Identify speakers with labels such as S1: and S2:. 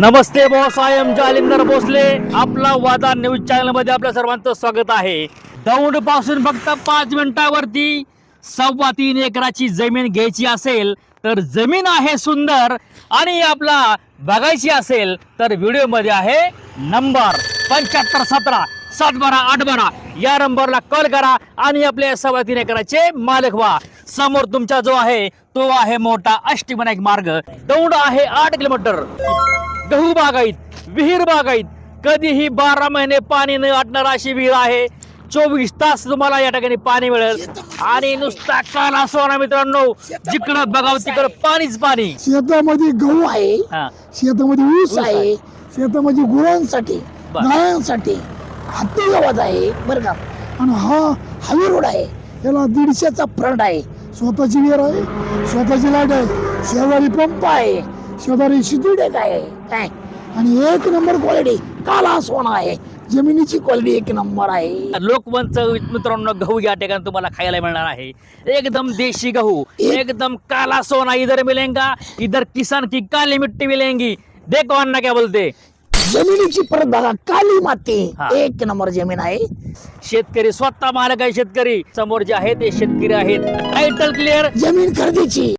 S1: Namaste boss I am Jalindar Bhosale. आपला वादा news चॅनलमध्ये आपल्या सर्वांचं स्वागत आहे. दौंडपासून फक्त पाच मिनिटावरती सव्वा तीन एकराची जमीन घ्यायची असेल तर जमीन आहे सुंदर आणि आपला बघायची असेल तर व्हिडिओमध्ये आहे नंबर पंच्याहत्तर सतरा सात बारा आठ बारा या नंबरला कॉल करा आणि आपल्या सव्वा तीन एकराचे मालक व्हा. समोर तुमचा जो आहे तो आहे मोठा अष्टविनायक मार्ग. दौंड आहे आठ किलोमीटर. गहू बागायत विहीर बागायत. कधीही बारा महिने पाणी न आटणार अशी विहीर आहे. चोवीस तास तुम्हाला या ठिकाणी पाणी मिळेल. आणि नुसता काला सोना मित्रांनो जिकडं बघावं तिकडं पाणीच पाणी.
S2: शेतामध्ये गहू आहे
S1: हा.
S2: शेतामध्ये ऊस
S1: आहे.
S2: आहे. शेतामध्ये गुरांसाठी
S1: बर.
S2: गायांसाठी हत्ती गावात आहे बरं का? आणि हा हायवे रोड आहे. याला दीडशेचा फ्रंट आहे. स्वतःची विहीर आहे स्वतःची लाइट आहे शेजारी पंप आहे. शेजारी शितुडेक आहे? काय? आणि एक नंबर क्वालिटी काला सोना आहे. जमिनीची क्वालिटी एक नंबर आहे.
S1: लोकवंच मित्रांनो गहू या ठिकाणी तुम्हाला खायला मिळणार आहे. एकदम देशी गहू एकदम काला सोना इधर मिलेगा इधर किसान की काली मिट्टी मिलेंगी. देखो अन्ना क्या बोलते?
S2: जमिनीची परत बघा काली माती. एक नंबर जमीन आहे.
S1: शेतकरी स्वतः मालक आहे शेतकरी. समोर जे आहे ते शेतकरी आहेत. टायटल क्लिअर
S2: जमीन खरेदीची.